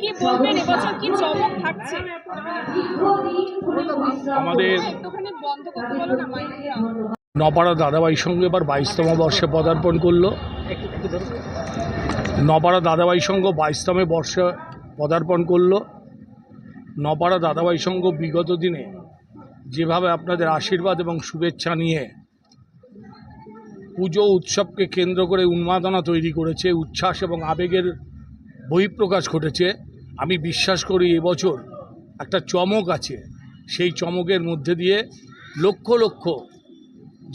কি বলবেন? এবছর কি চমক থাকছে? আমাদের একটুখানি বন্ধ করতে বলো না নপাড়া দাদাবাই সঙ্গে এবার বাইশতম বর্ষে পদার্পণ করল। নপাড়া দাদাবাই সংঘ বাইশতম বর্ষে পদার্পণ করল। নপাড়া দাদাবাই সংঘ বিগত দিনে যেভাবে আপনাদের আশীর্বাদ এবং শুভেচ্ছা নিয়ে পুজো উৎসবকে কেন্দ্র করে উন্মাদনা তৈরি করেছে উচ্ছ্বাস এবং আবেগের বহিঃপ্রকাশ ঘটেছে। আমি বিশ্বাস করি এবছর একটা চমক আছে। সেই চমকের মধ্যে দিয়ে লক্ষ লক্ষ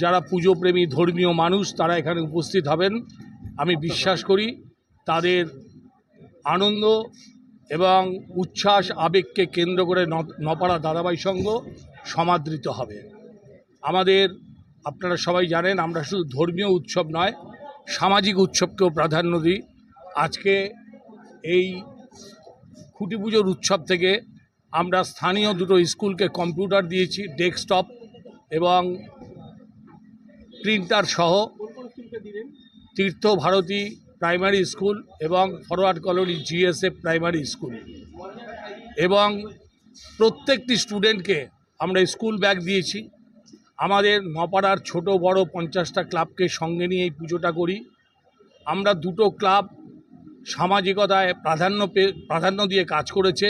যারা পুজোপ্রেমী, ধর্মীয় মানুষ তারা এখানে উপস্থিত হবেন। আমি বিশ্বাস করি তাদের আনন্দ এবং উচ্ছ্বাস, আবেগকে কেন্দ্র করে নপাড়া দাদাবাই সংঘ সমাদৃত হবে। আমাদের, আপনারা সবাই জানেন, আমরা শুধু ধর্মীয় উৎসব নয়, সামাজিক উৎসবকেও প্রাধান্য দিই। আজকে এই খুঁটি পুজোর উৎসব থেকে আমরা স্থানীয় দুটো স্কুলকে কম্পিউটার দিয়েছি, ডেস্কটপ এবং প্রিন্টার সহ তীর্থ ভারতী প্রাইমারি স্কুল এবং forward colony GSF primary school. এবং প্রত্যেকটি স্টুডেন্টকে আমরা স্কুল ব্যাগ দিয়েছি। আমাদের নপাড়ার ছোট বড় পঞ্চাশটা ক্লাবকে সঙ্গে নিয়ে এই পুজোটা করি। আমরা দুটো ক্লাব সামাজিকতায় প্রাধান্য প্রাধান্য দিয়ে কাজ করেছে।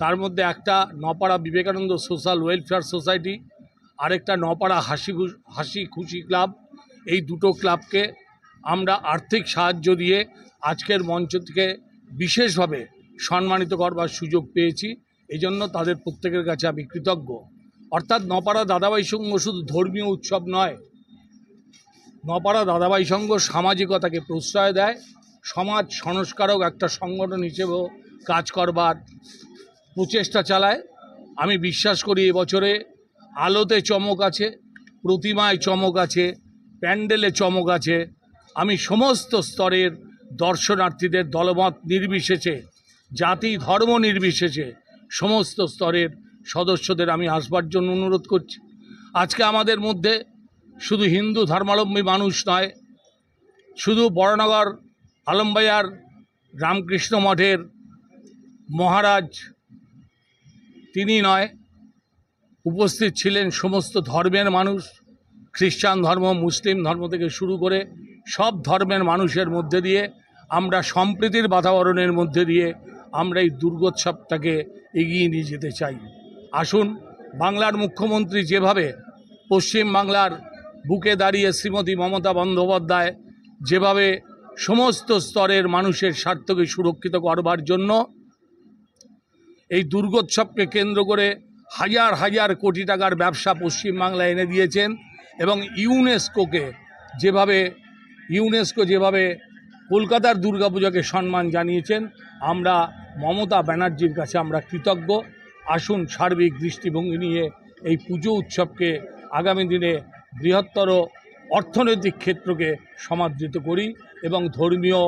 তার মধ্যে একটা Noapara Vivekananda social welfare society, আরেকটা নপাড়া হাসি হাসি খুশি ক্লাব। এই দুটো ক্লাবকে আমরা আর্থিক সাহায্য দিয়ে আজকের মঞ্চ থেকে বিশেষভাবে সম্মানিত করবার সুযোগ পেয়েছি। এই জন্য তাদের প্রত্যেকের কাছে আমি কৃতজ্ঞ। অর্থাৎ নপাড়া দাদাবাই সংঘ শুধু ধর্মীয় উৎসব নয়, নপাড়া দাদাবাই সংঘ সামাজিকতাকে প্রশ্রয় দেয়। সমাজ সংস্কারক একটা সংগঠন হিসেবেও কাজ করবার প্রচেষ্টা চালায়। আমি বিশ্বাস করি এবছরে আলোতে চমক আছে, প্রতিমায় চমক আছে, প্যান্ডেলে চমক আছে। আমি সমস্ত স্তরের দর্শনার্থীদের দলমত নির্বিশেষে, জাতি ধর্ম নির্বিশেষে সমস্ত স্তরের সদস্যদের আমি আসবার জন্য অনুরোধ করছি। আজকে আমাদের মধ্যে শুধু হিন্দু ধর্মাবলম্বী মানুষ নয়, শুধু বড়নগর আলমবাইয়ার রামকৃষ্ণ মঠের মহারাজ তিনি নয়, উপস্থিত ছিলেন সমস্ত ধর্মের মানুষ, খ্রিস্টান ধর্ম, মুসলিম ধর্ম থেকে শুরু করে সব ধর্মের মানুষের মধ্যে দিয়ে আমরা সম্প্রীতির বাতাবরণের মধ্যে দিয়ে আমরা এই দুর্গোৎসবটাকে এগিয়ে নিয়ে যেতে চাই। আসুন, বাংলার মুখ্যমন্ত্রী যেভাবে পশ্চিম বাংলার বুকে দাঁড়িয়ে শ্রীমতী মমতা বন্দ্যোপাধ্যায় যেভাবে সমস্ত স্তরের মানুষের স্বার্থকে সুরক্ষিত করবার জন্য এই দুর্গোৎসবকে কেন্দ্র করে হাজার হাজার কোটি টাকার ব্যবসা পশ্চিমবাংলায় এনে দিয়েছেন এবং ইউনেস্কোকে যেভাবে, ইউনেস্কো যেভাবে কলকাতার দুর্গাপূজাকে সম্মান জানিয়েছেন, আমরা মমতা ব্যানার্জির কাছে আমরা কৃতজ্ঞ। আসুন সার্বিক দৃষ্টিভঙ্গি নিয়ে এই পুজো উৎসবকে আগামী দিনে বৃহত্তর অর্থনৈতিক ক্ষেত্রকে সমাদৃত করি। এবং ধর্মীয়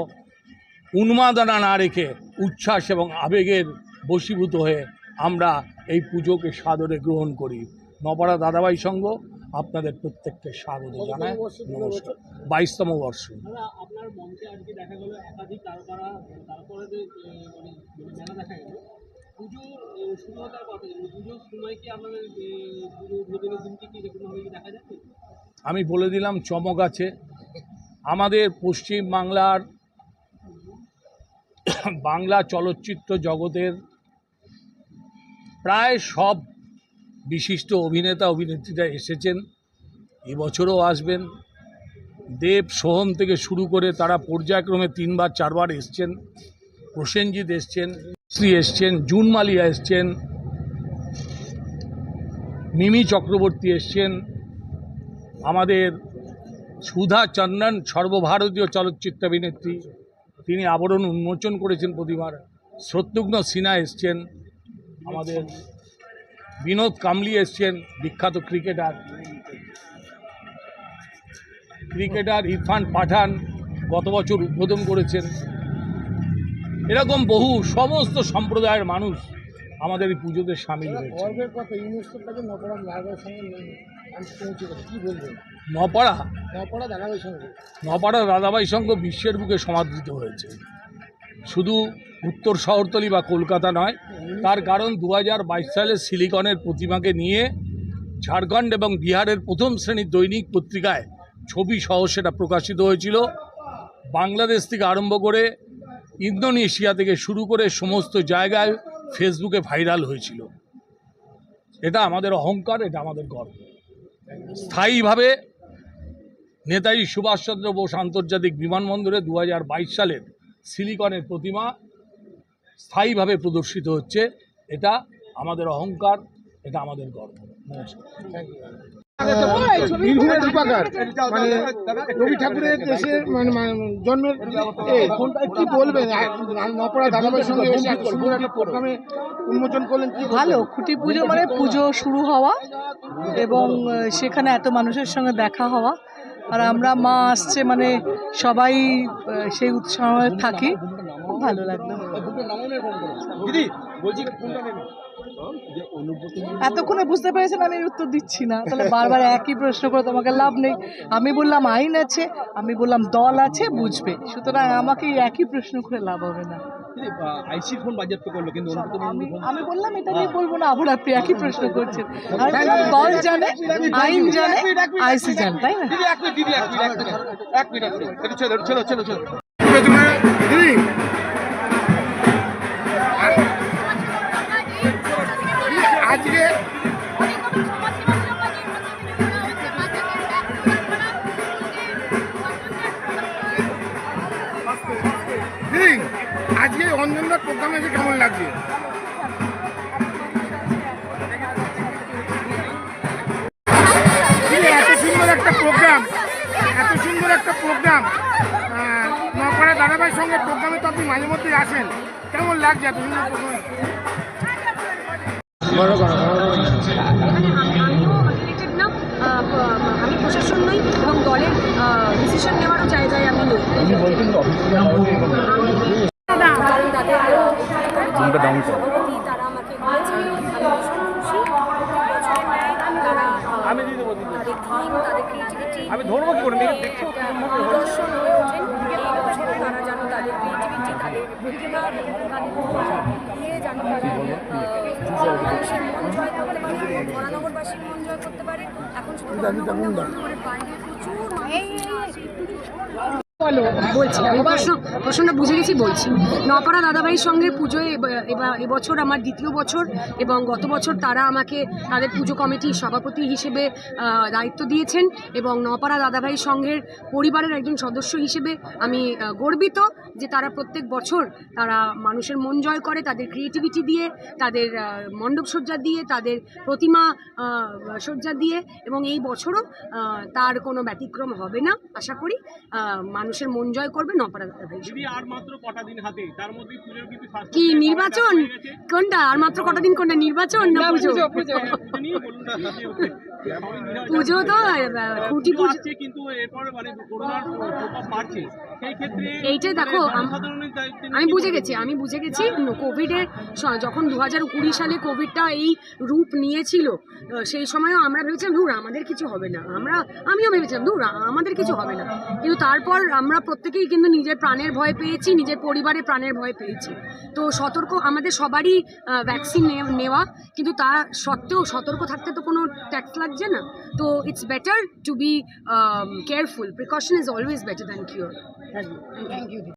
উন্মাদনা না রেখে উচ্ছ্বাস এবং আবেগের বশীভূত হয়ে আমরা এই পুজোকে সাদরে গ্রহণ করি। নপাড়া দাদাভাই সংঘ আপনাদের প্রত্যেককে স্বাগত জানায় নমস্কার। বাইশতম বর্ষ। মানে দেখা যাচ্ছে? আমি বলে দিলাম চমক আছে। আমাদের পশ্চিম বাংলার বাংলা চলচ্চিত্র জগতের প্রায় সব বিশিষ্ট অভিনেতা, অভিনেত্রীরা এসেছেন। এবছরও আসবেন। দেব সোহম থেকে শুরু করে তারা পর্যায়ক্রমে তিনবার, চারবার এসছেন। প্রসেনজিৎ এসছেন শ্রী এসছেন, জুন মালিয়া এসছেন, মিমি চক্রবর্তী এসছেন। আমাদের সুধা চন্দন, সর্বভারতীয় চলচ্চিত্র অভিনেত্রী। তিনি আবরণ উন্মোচন করেছেন প্রতিবার। শত্রুঘ্ন সিনহা এসছেন। আমাদের বিনোদ কামলি এসছেন, বিখ্যাত ক্রিকেটার। ক্রিকেটার ইরফান পাঠান গত বছর উদ্বোধন করেছেন। এরকম বহু, সমস্ত সম্প্রদায়ের মানুষ আমাদের এই পুজোতে সামিল হয়েছে। বলবেন নপাড়া দাদাভাই সঙ্গে। নপাড়া দাদাবাই সংঘ বিশ্বের বুকে সমাদৃত হয়েছে। শুধু উত্তর শহরতলি বা কলকাতা নয় তার কারণ দু হাজার বাইশ সালে সিলিকনের প্রতিমাকে নিয়ে ঝাড়খণ্ড এবং বিহারের প্রথম শ্রেণির দৈনিক পত্রিকায় ছবি সহ সেটা প্রকাশিত হয়েছিল। বাংলাদেশ থেকে আরম্ভ করে ইন্দোনেশিয়া থেকে শুরু করে সমস্ত জায়গায় ফেসবুকে ভাইরাল হয়েছিল। এটা আমাদের অহংকার এটা আমাদের গর্ব। স্থায়ীভাবে নেতাজি সুভাষচন্দ্র বোস আন্তর্জাতিক বিমানবন্দরে দু হাজার বাইশ সালের সিলিকনের প্রতিমা স্থায়ীভাবে প্রদর্শিত হচ্ছে। এটা আমাদের অহংকার, এটা আমাদের গর্ব। নমস্কার। ঠাকুরের মানে কি বলবেন উন্মোচন করলেন ভালো পুজো মানে পুজো শুরু হওয়া এবং সেখানে এত মানুষের সঙ্গে দেখা হওয়া। আর আমরা মা আসছে মানে সবাই সেই উৎসাহে থাকি। খুব ভালো লাগল। দিদি বলছি এতক্ষণে বুঝতে পেরেছেন আমি উত্তর দিচ্ছি না। তাহলে বারবার একই প্রশ্ন করে তোমাকে লাভ নেই। আমি বললাম আইন আছে আমি বললাম দল আছে বুঝবে। সুতরাং আমাকে একই প্রশ্ন করে লাভ হবে না। আইসি ফোন বাজেয়াপ্ত করল কিন্তু আমি আমি বললাম এটা নিয়ে বলব না আবার আপনি একই প্রশ্ন করছেন দল জানে আইন জানে আইসি জানে তাই না দিদি এক মিনিট দিদি এক মিনিট এক মিনিট এক মিনিট চলো চলো চলো চলো লাগছে এত সুন্দর একটা প্রোগ্রাম এত সুন্দর একটা প্রোগ্রাম নপাড়া দাদাভাইয়ের সঙ্গে প্রোগ্রামে তো আপনি মাঝে মধ্যেই আসেন। কেমন লাগছে এত সুন্দর প্রোগ্রাম আহ, প- আমি প্রশাসন নই এবং দলের ডিসিশন নেওয়ারও জায়গায় আমি নই। সভাপতি তারা আমাকে বলেছে আমি খুশি। তারা তাদের থিম তাদের ক্রিয়েটিভিটি আমি ধরবো কি করে? নিদর্শন হয়ে ওঠেন। এই বছরও তারা যেন তাদের ক্রিয়েটিভিটি তাদের প্রতিভা তাদের দিয়ে যেন তারা আহ, মানুষের মন জয় করতে পারে মন জয় করতে পারে। এখন শুধু বাইরে প্রচুর মানুষ আসে বলছি আমি। প্রশ্ন প্রশ্নটা বুঝে গেছি বলছি। নপাড়া দাদাভাইয়ের সঙ্গে পুজোয় এব- এবছর আমার দ্বিতীয় বছর এবং গত বছর তারা আমাকে তাদের পুজো কমিটির সভাপতি হিসেবে দায়িত্ব দিয়েছেন এবং নপাড়া দাদাভাই সংঘের পরিবারের একজন সদস্য হিসেবে আমি গর্বিত যে তারা প্রত্যেক বছর তারা মানুষের মন জয় করে তাদের ক্রিয়েটিভিটি দিয়ে তাদের মণ্ডপ সজ্জা দিয়ে তাদের প্রতিমা সজ্জা দিয়ে এবং এই বছরও তার কোনো ব্যতিক্রম হবে না। আশা করি আহ, মানুষের মন জয় করবে নপাড়া দাদাভাই আর মাত্র কটা দিন হাতে তার মধ্যে পুজোর কিন্তু কি নির্বাচন? কোনটা? আর মাত্র কটা দিন কোনটা নির্বাচন না পুজো? তো খুঁটি পুজো। কিন্তু এরপর মানে করোনার প্রকোপ বাড়ছে। এইটাই দেখো, আম- নিয়ে আমি বুঝে গেছি আমি বুঝে গেছি কোভিডের যখন দু হাজার কুড়ি সালে কোভিডটা এই রূপ নিয়েছিল সেই সময়ও আমরা ভেবেছিলাম ধুর আমাদের কিছু হবে না। আমরা আমিও ভেবেছিলাম ধুর আমাদের কিছু হবে না। কিন্তু তারপর আমরা প্রত্যেকেই কিন্তু নিজের প্রাণের ভয় পেয়েছি, নিজের পরিবারে প্রাণের ভয় পেয়েছি। তো সতর্ক, আমাদের সবারই ভ্যাকসিন নেওয়া, কিন্তু তা সত্ত্বেও সতর্ক থাকতে তো কোনো ট্যাক্স লাগছে না। তো it's better to be careful precaution is always better than cure thank you